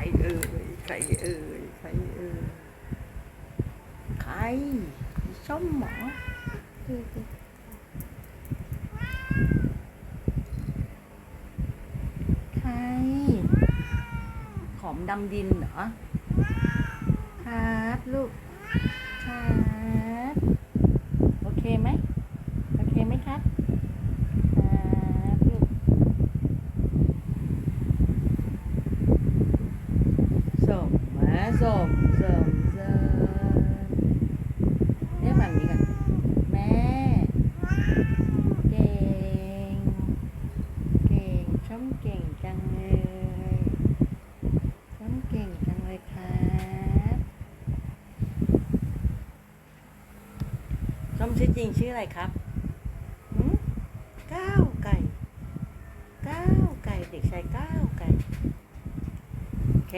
ใครเอ่ยใครเอ่ยใครเอ่ยใครส้มหมอใครขอมดำดินเหรอครับลูกครับโอเคไหมโอเคไหมครับ ส่งมาส่งส่งส่งเรียกแบบนี้กันแม่เก่งเก่งช่อมเก่งจังเลยช่อมเก่งจังเลยครับช่อมชื่อจริงชื่ออะไรครับก้าวไก่ก้าวไก่เด็กชายก้าวไก่โอเค